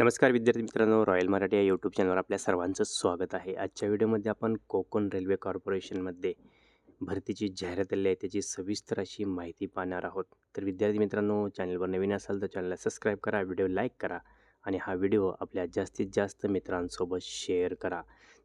नमस्कार विद्यार्थी मित्रांनो रॉयल मराठी या यूट्यूब चॅनलवर आपल्या सर्वांचं स्वागत आहे. आजच्या व्हिडिओमध्ये आपण कोकण रेल्वे कॉर्पोरेशनमध्ये भरतीची जाहिरात आली आहे त्याची सविस्तर अशी माहिती पाहणार आहोत. तर विद्यार्थी मित्रांनो चॅनलवर नवीन असाल तर चॅनलला सबस्क्राईब करा व्हिडिओ लाईक करा आणि हा व्हिडिओ आपल्या जास्तीत जास्त मित्रांसोबत शेअर करा.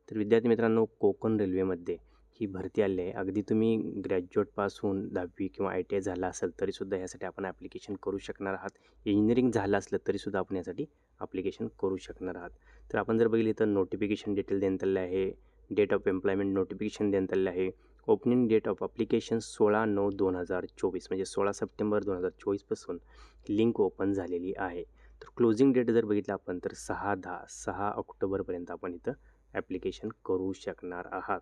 तर विद्यार्थी मित्रांनो कोकण रेल्वेमध्ये ही भरती आली आहे. अगदी तुम्ही ग्रॅज्युएटपासून दहावी किंवा आय टी आय झाला असेल तरीसुद्धा यासाठी आपण ॲप्लिकेशन करू शकणार आहात. इंजिनिअरिंग झालं असलं तरीसुद्धा आपण यासाठी ॲप्लिकेशन करू शकणार आहात. तर आपण जर बघितले तर नोटिफिकेशन डिटेल देण्यात आले आहे डेट ऑफ एम्प्लॉयमेंट नोटिफिकेशन देण्यात आले आहे ओपनिंग डेट ऑफ अप्लिकेशन सोळा नऊ दोन हजार चोवीस म्हणजे सोळा सप्टेंबर दोन हजार चोवीसपासून लिंक ओपन झालेली आहे. तर क्लोजिंग डेट जर बघितलं आपण तर सहा दहा सहा ऑक्टोबरपर्यंत आपण इथं ॲप्लिकेशन करू शकणार आहात.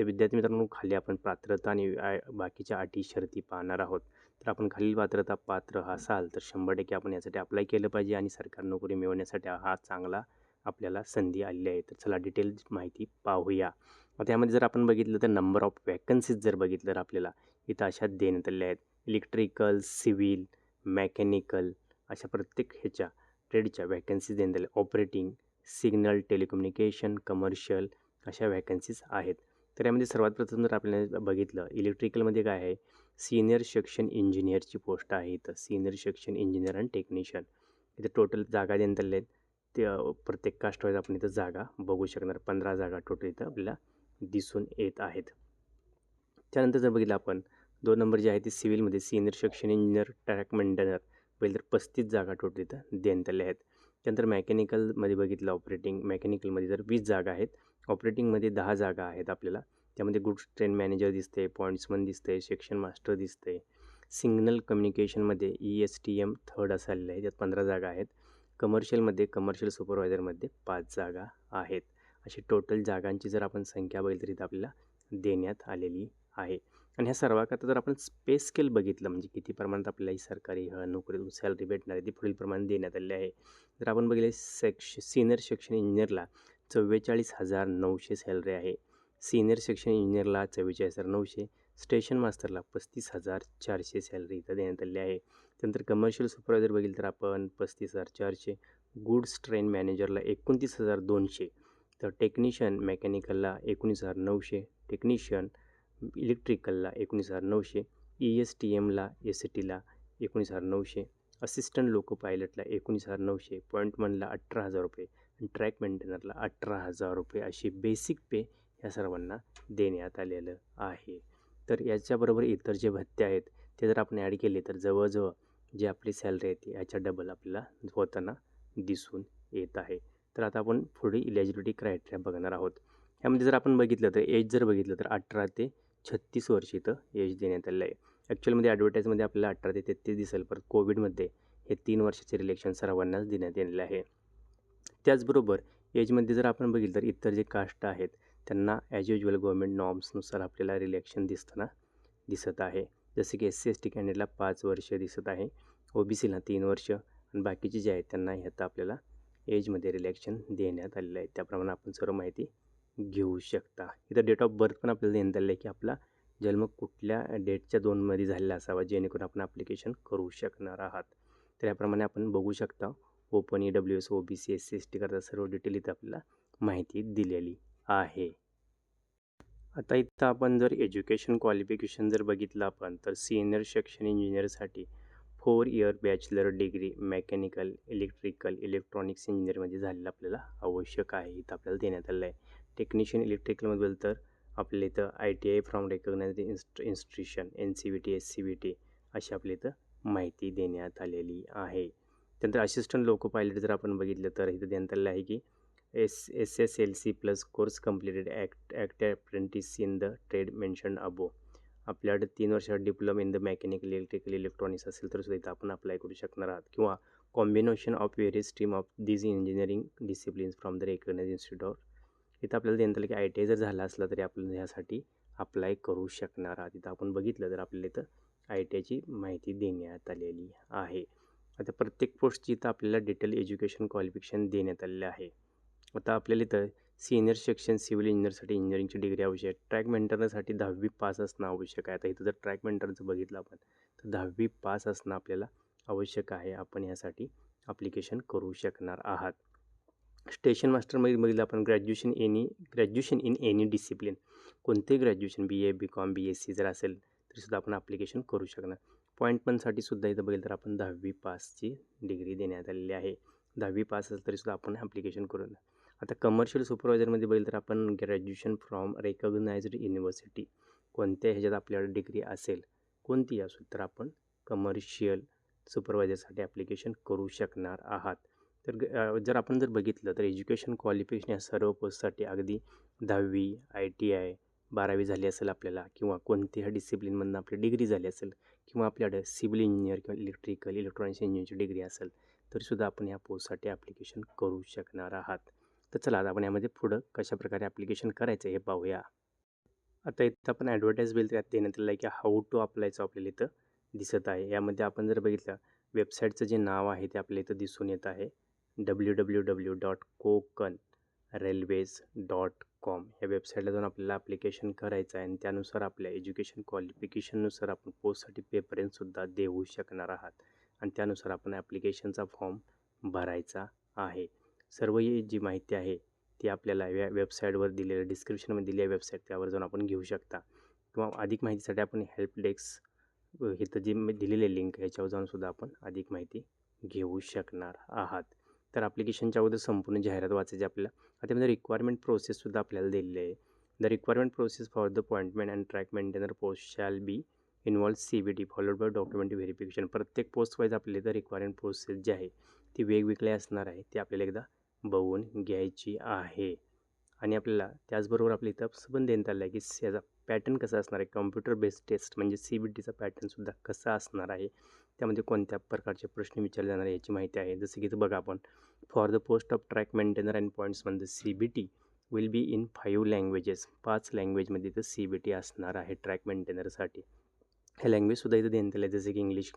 तर विद्यार्थी मित्रांनो खाली आपण पात्रता आणि बाकीच्या अटी शर्ती पाहणार आहोत. तर आपण खालील पात्रता पात्र असाल तर शंभर टक्के आपण यासाठी अप्लाय केलं पाहिजे आणि सरकारी नोकरी मिळवण्यासाठी हा चांगला आपल्याला संधी आलेली आहे. तर चला डिटेल माहिती पाहूया. त्यामध्ये जर आपण बघितलं तर नंबर ऑफ वॅकन्सीज जर बघितलं तर आपल्याला इथं अशा देण्यात आलेल्या आहेत. इलेक्ट्रिकल सिव्हिल मेकॅनिकल अशा प्रत्येक ह्याच्या ट्रेडच्या वॅकन्सीज देण्यात आल्या ऑपरेटिंग सिग्नल टेलिकम्युनिकेशन कमर्शियल अशा वॅकन्सीज आहेत. तर यामध्ये सर्वात प्रथम जर आपल्याला बघितलं इलेक्ट्रिकलमध्ये काय आहे? सिनियर सेक्शन इंजिनियरची पोस्ट आहे इथं. Senior section engineer and technician इथं टोटल जागा देण्यात आल्या आहेत ते प्रत्येक कास्टवाईज आपण इथं जागा बघू शकणार. पंधरा जागा टोटल इथं आपल्याला दिसून येत आहेत. त्यानंतर जर बघितलं आपण दोन नंबर जे आहे ते सिव्हिलमध्ये senior section engineer track maintainer पहिले तर पस्तीस जागा टोटल इथं देण्यात आल्या आहेत. त्यानंतर मेकॅनिकलमध्ये बघितलं ऑपरेटिंग मेकॅनिकलमध्ये जर वीस जागा आहेत. ऑपरेटिंगमध्ये दहा जागा आहेत आपल्याला. त्यामध्ये गुड्स ट्रेन मॅनेजर दिसते पॉईंट्समन दिसते सेक्शन मास्टर दिसते. Signal कम्युनिकेशनमध्ये E S T M third असं आलेलं आहे त्यात पंधरा जागा आहेत. कमर्शियलमध्ये कमर्शियल सुपरवायझरमध्ये पाच जागा आहेत. अशी टोटल जागांची जर आपण संख्या बघितली तर आपल्याला देण्यात आलेली आहे. आणि ह्या सर्वाकरता जर आपण स्पेस स्केल बघितलं म्हणजे किती प्रमाणात आपल्याला ही सरकारी अ, नोकरीतून सॅलरी भेटणार आहे ती पुढील प्रमाणात देण्यात आलेली आहे. जर आपण बघितले सेक्श सिनियर सेक्शन इंजिनियरला चव्वेचाळीस हजार नऊशे सॅलरी आहे. सिनियर सेक्शन इंजिनियरला चव्वेचाळीस हजार नऊशे स्टेशन मास्टरला पस्तीस हजार चारशे सॅलरी इथं देण्यात आली आहे. त्यानंतर कमर्शियल सुपरवायझर बघितलं तर आपण पस्तीस हजार चारशे गुड्स ट्रेन मॅनेजरला एकोणतीस हजार दोनशे तर टेक्निशियन मेकॅनिकलला एकोणीस हजार नऊशे टेक्निशियन इलेक्ट्रिकलला एकोणीस हजार नऊशे ई एस टी एमला एस टीला एकोणीस हजार नऊशे असिस्टंट लोको पायलटला एकोणीस हजार नऊशे पॉईंटमनला अठरा हजार रुपये ट्रॅक मेंटेनरला अठरा हजार रुपये अशी बेसिक पे या सर्वांना देण्यात आलेलं आहे. तर याच्याबरोबर इतर जे भत्ते आहेत ते जर आपण ॲड केले तर जवळजवळ जी आपली सॅलरी आहे ती याच्या डबल आपल्याला होताना दिसून येत आहे. तर आता आपण पुढे इलिजिबिलिटी क्रायटेरिया बघणार आहोत. ह्यामध्ये जर आपण बघितलं तर एज जर बघितलं तर अठरा ते छत्तीस वर्ष इथं एज देण्यात आलेलं आहे. ॲक्च्युअलमध्ये ॲडव्हर्टाईजमध्ये आपल्याला अठरा ते तेहतीस दिसेल पर कोविडमध्ये हे तीन वर्षाचे रिलेक्शन सर्वांनाच देण्यात आलेलं आहे. त्याचबरोबर एजमध्ये जर आपण बघितलं तर इतर जे कास्ट आहेत त्यांना ॲज युजल गव्हर्मेंट नॉर्म्सनुसार आपल्याला रिलॅक्शन दिसताना दिसत आहे. जसे की एस सी एस टी कॅन्डिडेटला पाच वर्ष दिसत आहे ओ बी सीला तीन वर्ष आणि बाकीचे जे आहेत त्यांना ह्यात आपल्याला एजमध्ये रिलॅक्शन देण्यात आलेलं आहे. त्याप्रमाणे आपण सर्व माहिती घेऊ शकता. इथं डेट ऑफ बर्थ पण आपल्याला देण्यात आलेलं आहे की आपला जन्म कुठल्या डेटच्या दोनमध्ये झालेला असावा जेणेकरून आपण ॲप्लिकेशन करू शकणार आहात. तर याप्रमाणे आपण बघू शकता open E W S O B C S C S T करता सर्व डिटेल इथं आपल्याला माहिती दिलेली आहे. आता इथं आपण जर एज्युकेशन क्वालिफिकेशन जर बघितलं आपण तर senior section इंजिनियरसाठी four year bachelor degree mechanical electrical electronics इंजिनिअरमध्ये झालेलं आपल्याला आवश्यक आहे. इथं आपल्याला देण्यात आलेलं आहे. टेक्निशियन इलेक्ट्रिकलमधील तर आपल्या इथं I T I from recognise inst institution N C B T S C B T अशी आपल्या इथं माहिती देण्यात आलेली आहे. त्यानंतर असिस्टंट लोको पायलट जर आपण बघितलं तर इथं देण्यात आलेलं आहे की S S S L C plus course completed act act apprentice in the trade mention above आपल्याकडे तीन वर्षात diploma in the mechanical electrical electronics असेल तर सुद्धा इथं आपण अप्लाय करू शकणार आहात. किंवा combination of various stream of this engineering disciplines from the recognise institute of इथं आपल्याला देण्यात आलं की आय टी आय जर झाला असला तरी आपण ह्यासाठी अप्लाय करू शकणार आहात. इथं आपण बघितलं तर आपल्याला इथं आय टी आयची माहिती देण्यात आलेली आहे. आता प्रत्येक पोस्टची इथं आपल्याला डिटेल एज्युकेशन क्वालिफिकेशन देण्यात आलेलं आहे. आता आपल्याला इथं सिनियर सेक्शन सिव्हिल इंजिनिअरसाठी इंजिनिअरिंगची डिग्री आवश्यक आहे. ट्रॅक मेंटरनसाठी दहावी पास असणं आवश्यक आहे. आता इथं जर ट्रॅक मेंटरचं बघितलं आपण तर दहावी पास असणं आपल्याला आवश्यक आहे. आपण यासाठी ॲप्लिकेशन करू शकणार आहात. स्टेशन मास्टरमध्ये बघितलं आपण graduation any graduation in any discipline कोणतेही graduation B A B com B S C जर असेल तरीसुद्धा आपण ॲप्लिकेशन करू शकणार. पॉईंट सुद्धा इथं बघितलं तर आपण दहावी पासची डिग्री देण्यात आलेली आहे. दहावी पास असेल तरीसुद्धा आपण ॲप्लिकेशन करू आता कमर्शियल सुपरवायझरमध्ये बघितलं तर आपण ग्रॅज्युएशन फ्रॉम रेकग्नाइज्ड युनिव्हर्सिटी कोणत्या ह्याच्यात आपल्याला डिग्री असेल कोणती असू तर आपण कमर्शियल सुपरवायझरसाठी ॲप्लिकेशन करू शकणार आहात. तर जर आपण जर बघितलं तर एज्युकेशन क्वालिफिकेशन या सर्व पोस्टसाठी अगदी दहावी आय टी आय बारावी झाली असेल आपल्याला किंवा कोणत्याही डिसिप्लिनमधनं आपली डिग्री झाली असेल किंवा आपल्याकडे सिव्हिल इंजिनियर किंवा इलेक्ट्रिकल इलेक्ट्रॉनिक्स इंजिनिअरची डिग्री असेल तरीसुद्धा आपण या पोस्टसाठी ॲप्लिकेशन करू शकणार आहात. तर चला आता आपण यामध्ये पुढं कशाप्रकारे ॲप्लिकेशन करायचं हे पाहूया. आता इथं आपण ॲडव्हर्टाईज बिल त्यात देण्यात आलं आहे की हाऊ टू अप्लायचं आपल्याला इथं दिसत आहे. यामध्ये आपण जर बघितलं वेबसाईटचं जे नाव आहे ते आपल्या इथं दिसून येत आहे. W W W dot Konkan railways dot com या वेबसाईटला जाऊन आपल्याला ॲप्लिकेशन करायचं आहे आणि त्यानुसार आपल्या एज्युकेशन क्वालिफिकेशननुसार आपण पोस्टसाठी पेपरिंगसुद्धा देऊ शकणार आहात. आणि त्यानुसार आपण ॲप्लिकेशनचा फॉर्म भरायचा आहे. सर्व ही जी माहिती आहे ती आपल्याला या वेबसाईटवर दिलेल्या डिस्क्रिप्शनमध्ये दिलेल्या वेबसाईट त्यावर जाऊन आपण घेऊ शकता. किंवा अधिक माहितीसाठी आपण हेल्प डेस्क इथं जी दिलेले लिंक ह्याच्यावर जाऊन सुद्धा आपण अधिक माहिती घेऊ शकणार आहात. तर ॲप्लिकेशनच्या अगोदर संपूर्ण जाहिरात वाचायची आपल्याला. आता त्यामध्ये रिक्वायरमेंट प्रोसेससुद्धा आपल्याला दिलेली आहे. The requirement process for the appointment and track maintainer post shall be involve C B T followed by document verification प्रत्येक पोस्ट वाईज आपली तर रिक्वायरमेंट प्रोसेस जी आहे ती वेगवेगळी असणार आहे ती आपल्याला एकदा बघून घ्यायची आहे. आणि आपल्याला त्याचबरोबर आपल्या इथं पण देण्यात आलं आहे की याचा पॅटर्न कसा असणार आहे? कम्प्युटर बेस्ड टेस्ट म्हणजे सी बी टीचा पॅटर्नसुद्धा कसा असणार आहे? त्यामध्ये कोणत्या प्रकारचे प्रश्न विचारले जाणार आहे याची माहिती आहे. जसं की इथं बघा आपण for the post of track maintainer and पॉईंट्समध्ये C B T will be in five languages पाच लँग्वेजमध्ये इथं सी बी टी असणार आहे ट्रॅक मेंटेनरसाठी ह्या लँग्वेजसुद्धा इथं देण्यात आल्या जसे की इंग्लिश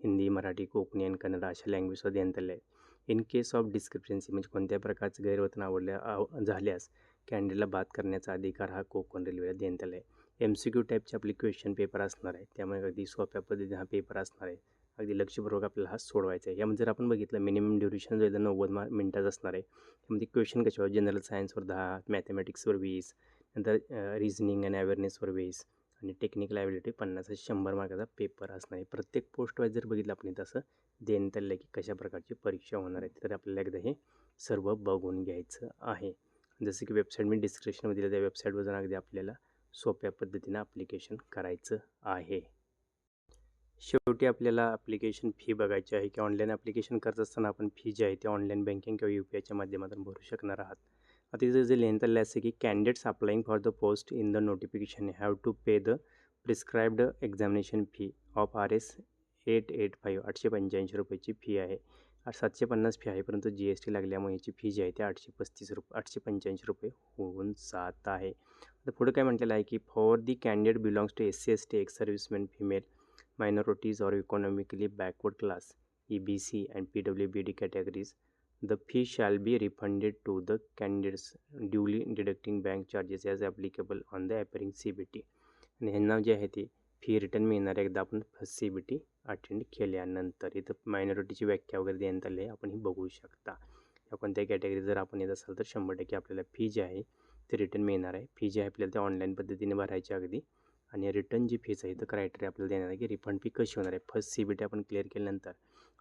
हिंदी मराठी कोकणी आणि कन्नड अशा लँग्वेजसुद्धा देण्यात आल्या आहेत. इन केस ऑफ डिस्क्रिप्शन्सी म्हणजे कोणत्या प्रकारचं गैरवर्तन आवडल्या झाल्यास कॅन्डिडेटला बाद करण्याचा अधिकार हा कोकण रेल्वेला देण्यात आला आहे. एम सी क्यू टाईपचे आपले क्वेश्चन पेपर असणार आहे. त्यामुळे अगदी सोप्या पद्धतीने हा पेपर असणार आहे. अगदी लक्षपूर्वक आपल्याला हा सोडवायचा आहे. यामध्ये जर आपण बघितलं मिनिमम ड्युरेशन जो आहे नव्वद मा मिनटाचं असणार आहे. त्यामध्ये क्वेश्चन कशावर जनरल सायन्सवर दहा मॅथमॅटिक्सवर वीस नंतर रिझनिंग अँड अवेअरनेसवर वीस आणि टेक्निकल ॲबिलिटी पन्नास शंभर मार्काचा पेपर असणार आहे. प्रत्येक पोस्ट वाईज जर बघितलं आपण तसं देण्यात आलेलं आहे की कशा प्रकारची परीक्षा होणार आहे. तर आपल्याला एकदा हे सर्व बघून घ्यायचं आहे. जसं की वेबसाईट मी डिस्क्रिप्शनमध्ये दिलं त्या वेबसाईटवर जाऊन अगदी आपल्याला सोप्या पद्धतीनं ॲप्लिकेशन करायचं आहे. शेवटी आपल्याला ॲप्लिकेशन फी बघायची आहे की ऑनलाईन ॲप्लिकेशन करत असताना आपण फी जी आहे ती ऑनलाईन बँकिंग किंवा यू पी आयच्या माध्यमातून भरू शकणार आहात. आता तिथं जे लिहिण्यात आलं असं की candidates applying for the post in the notification have to pay the prescribed examination fee of R S eight eight five आठशे पंच्याऐंशी रुपयाची फी आहे. आठ सातशे पन्नास फी आहे परंतु जी एस टी लागल्यामुळे याची फी जी आहे ती आठशे पस्तीस रुपये आठशे पंच्याऐंशी रुपये होऊन जात आहे. आता पुढे काय म्हटलेलं आहे की for the candidate belongs to S C S T ex serviceman female minorities or economically backward class E B C and P W B D categories the fee shall be refunded to the candidates duly deducting bank charges as applicable on the appearing C B T आणि ह्यांना जे आहे ते fee return मिळणार एकदा आपण first C B T attend केल्यानंतर इथं मायनॉरिटीची व्याख्या वगैरे देण्यात आली आहे. आपण ही बघू शकता. या कोणत्या कॅटेगरी जर आपण येत असाल तर शंभर टक्के आपल्याला फी जी आहे ती रिटर्न मिळणार आहे. फी जी आहे आपल्याला ते ऑनलाईन पद्धतीने भरायची अगदी. आणि रिटर्न जी फीज आहे तर क्रायटेरिया आपल्याला देणार आहे की रिफंड फी कशी होणार आहे. फर्स्ट सी बी टी आपण क्लिअर केल्यानंतर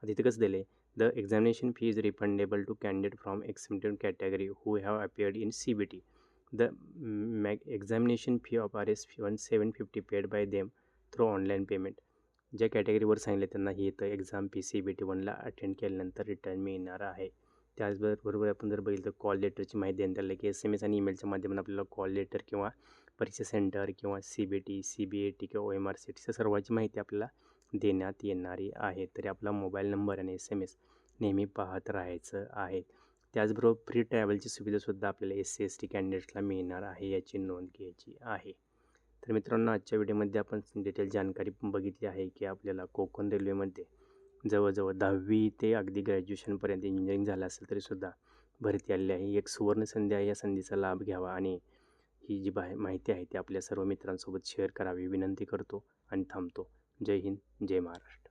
आता कसं दिलं आहे the examination fee is refundable to candidate from exempted category who have appeared in C B T the ma examination fee of R S one seven fifty paid by them through online payment ज्या कॅटेगरीवर सांगितलं त्यांना ही इथं exam P C B T वनला attend केल्यानंतर return मिळणार आहे. त्याचबरोबर आपण जर बघितलं तर कॉल लेटरची माहिती देण्यात आली की एस एम एस आणि ईमेलच्या माध्यमातून आपल्याला कॉल लेटर किंवा परीक्षा सेंटर किंवा C B T C B A T किंवा O M R C T सर्वांची माहिती आपल्याला देण्यात येणारी आहे. तरी आपला मोबाईल नंबर आणि एस एम एस नेहमी पाहत राहायचं आहे. त्याचबरोबर फ्री ट्रॅव्हलची सुविधासुद्धा आपल्याला एस सी एस टी कॅन्डिडेट्सला मिळणार आहे याची नोंद घ्यायची आहे. तर मित्रांनो आजच्या व्हिडिओमध्ये आपण डिटेल जानकारी बघितली आहे की आपल्याला कोकण रेल्वेमध्ये जवळजवळ दहावी ते अगदी ग्रॅज्युएशनपर्यंत इंजिनिअरिंग झालं असेल तरीसुद्धा भरती आलेली आहे. एक सुवर्ण संधी आहे. या संधीचा लाभ घ्यावा आणि ही जी बाहे माहिती आहे ती आपल्या सर्व मित्रांसोबत शेअर करावी. विनंती करतो आणि थांबतो. जय हिंद जय महाराष्ट्र.